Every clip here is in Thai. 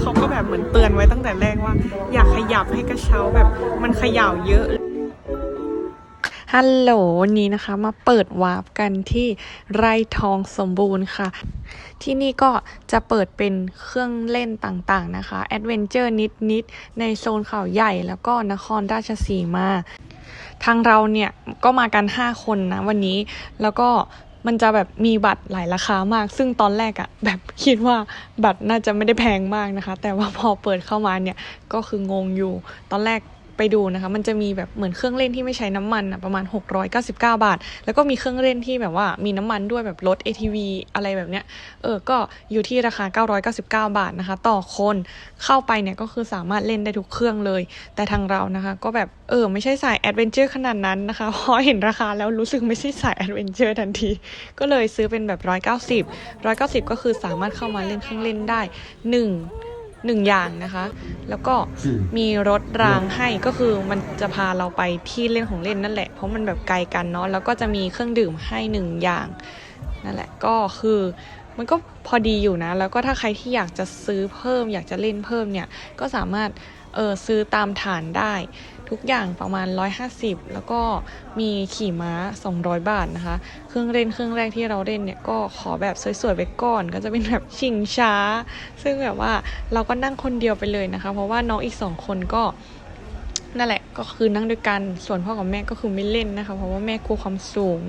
เขาก็แบบเหมือนเตือนไว้ตั้งแต่แรกว่า อยากขยับให้กระเช้าแบบมันขย่าเยอะฮัลโหลวันนี้นะคะ มาเปิดวาร์ปกันที่ไร่ทองสมบูรณ์ค่ะ ที่นี่ก็จะเปิดเป็นเครื่องเล่นต่างๆนะคะแอดเวนเจอร์นิดๆ ในโซนเขาใหญ่แล้วก็นครราชสีมา ทางเราเนี่ย ก็มากัน 5 คนนะวันนี้แล้วก็ มันจะแบบมีบัตรหลายราคามาก ซึ่งตอนแรกอะแบบคิดว่าบัตรน่าจะไม่ได้แพงมากนะคะ แต่ว่าพอเปิดเข้ามาเนี่ยก็คืองงอยู่ ตอนแรก ไปดูนะคะ มันจะมีแบบเหมือนเครื่องเล่นที่ไม่ใช้น้ำมันอะประมาณ 699 บาท แล้วก็มีเครื่องเล่นที่แบบว่ามีน้ำมันด้วยแบบรถ ATV อะไรแบบเนี้ยเออก็อยู่ที่ราคา 999 บาทนะคะ ต่อคนเข้าไปเนี่ยก็คือสามารถเล่นได้ทุกเครื่องเลย แต่ทางเรานะคะ ก็แบบเออไม่ใช่สายแอดเวนเจอร์ขนาดนั้นนะคะพอเห็นราคาแล้วรู้สึกไม่ใช่สายแอดเวนเจอร์ทันที ก็เลยซื้อเป็นแบบ 190 190 ก็คือสามารถเข้ามาเล่นเครื่องเล่นได้หนึ่ง หนึ่งอย่างนะคะ แล้วก็มีรถรางให้ก็คือมันจะพาเราไปที่เล่นของเล่นนั่นแหละ เพราะมันแบบไกลกันเนาะแล้วก็จะมีเครื่องดื่มให้หนึ่งอย่างนั่นแหละก็คือ มันก็พอดีอยู่นะ แล้วก็ถ้าใครที่อยากจะซื้อเพิ่ม อยากจะเล่นเพิ่มเนี่ย ก็สามารถเออซื้อตามฐานได้ ทุกอย่างประมาณ 150 แล้วก็มีขี่ม้า 200 บาทนะคะ เครื่องเล่นเครื่องแรกที่เราเล่นเนี่ย ก็ขอแบบสวยๆไปก่อน ก็จะเป็นแบบชิงช้า ซึ่งแบบว่าเราก็นั่งคนเดียวไปเลยนะคะ เพราะว่าน้องอีกสองคนก็ นั่นแหละก็คือนั่งด้วยกัน ส่วนพ่อกับแม่ก็คือไม่เล่นนะคะ เพราะว่าแม่กลัวความสูง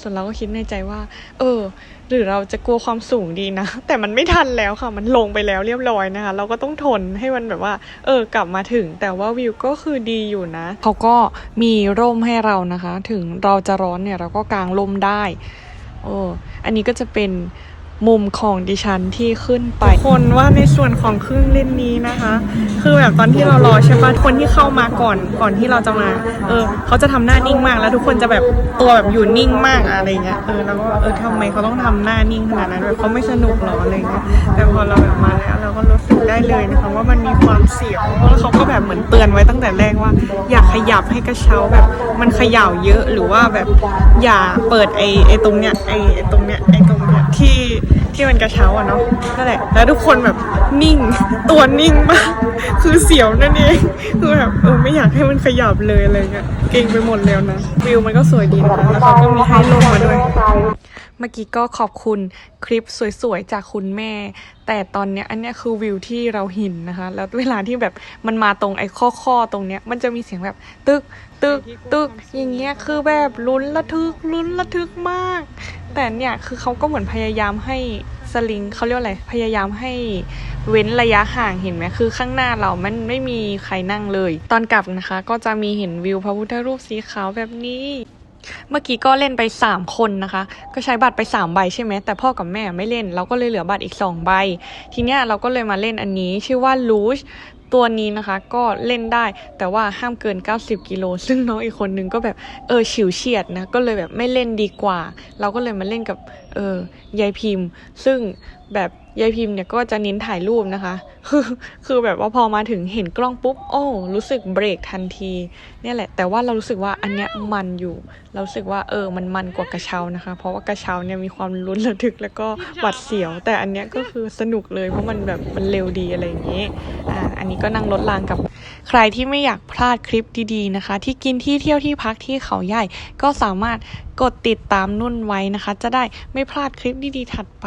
ส่วนเราก็คิดในใจว่า เออ หรือเราจะกลัวความสูงดีนะ แต่มันไม่ทันแล้วค่ะ มันลงไปแล้วเรียบร้อยนะคะ เราก็ต้องทนให้มันแบบว่า เออ กลับมาถึง แต่ว่าวิวก็คือดีอยู่นะ เขาก็มีร่มให้เรานะคะ ถึงเราจะร้อนเนี่ยเราก็กางร่มได้ โอ้ อันนี้ก็จะเป็น มุมของดิฉันที่ขึ้นไปคนว่าในส่วนของเครื่องเล่นนี้นะคะ คือแบบตอนที่เรารอใช่ปะคนที่เข้ามาก่อนก่อนที่เราจะมา เออ เขาจะทำหน้านิ่งมาก แล้วทุกคนจะแบบตัวแบบอยู่นิ่งมากอะไรเงี้ยเออแล้วก็เออทำไมเขาต้องทำหน้านิ่งขนาดนั้นแบบเขาไม่สนุกหรออะไรเงี้ยแต่พอเราแบบมาแล้วเราก็รู้สึกได้เลยนะคะว่ามันมีความเสียวเพราะเขาก็แบบเหมือนเตือนไว้ตั้งแต่แรกว่า อยากขยับให้กระเช้าแบบมันขย่าเยอะหรือว่าแบบอย่าเปิดไอไอตรงเนี้ยไอไอ้ตรงเนี้ยไอตรงเนี้ย ที่ที่มันกระเช้าอะเนาะนั่นแหละ แล้วทุกคนแบบนิ่ง ตัวนิ่งมาก คือเสียวนั่นเองคือแบบเออไม่อยากให้มันขยับเลยอะไรเงี้ยเก่งไปหมดแล้วนะวิวมันก็สวยดีนะคะแล้วเขาก็มีให้ลงมาด้วย เมื่อกี้ก็ขอบคุณคลิปสวยๆ จากคุณแม่ แต่ตอนเนี้ยอันเนี้ยคือวิวที่เราเห็นนะคะ แล้วเวลาที่แบบมันมาตรงไอ้ข้อข้อๆตรงเนี้ย มันจะมีเสียงแบบตึกตึกตึกอย่างเงี้ยคือแบบลุ้นระทึกลุ้นระทึกมาก แต่เนี่ยคือเขาก็เหมือนพยายามให้สลิงเขาเรียกอะไรพยายามให้เว้นระยะห่างเห็นไหมคือข้างหน้าเรามันไม่มีใครนั่งเลย ตอนกลับนะคะ ก็จะมีเห็นวิวพระพุทธรูปสีขาวแบบนี้ เมื่อกี้ก็เล่นไป 3 คนนะคะ ก็ใช้บัตรไป 3 ใบใช่ไหม แต่พ่อกับแม่ไม่เล่น เราก็เลยเหลือบัตรอีก 2 ใบ ทีเนี้ยเราก็เลยมาเล่นอันนี้ ชื่อว่าลูชตัวนี้นะคะ ก็เล่นได้ แต่ว่าห้ามเกิน 90 กิโล ซึ่งน้องอีกคนนึงก็แบบ เออฉิวเฉียดนะ ก็เลยแบบไม่เล่นดีกว่า เราก็เลยมาเล่นกับ เออยายพิมพ์ ซึ่งแบบยายพิมพ์เนี่ยก็จะเน้นถ่ายรูปนะคะ คือคือแบบว่าพอมาถึงเห็นกล้องปุ๊บ โอ้ รู้สึกเบรกทันที เนี่ยแหละ แต่ว่าเรารู้สึกว่าอันเนี้ยมันอยู่ เรารู้สึกว่าเออ มันมันกว่ากระเช้านะคะ เพราะว่ากระเช้าเนี่ยมีความลุ้นระทึกแล้วก็หวัดเสียว แต่อันเนี้ยก็คือสนุกเลยเพราะมันแบบมันเร็วดีอะไรอย่างเงี้ยอ่า อันนี้ก็นั่งรถรางกับใครที่ไม่อยากพลาดคลิปดีๆนะคะ ที่กินที่เที่ยวที่พักที่เขาใหญ่ ก็สามารถกดติดตามนุ่นไว้นะคะ จะได้ไม่พลาดคลิปดีๆถัดไป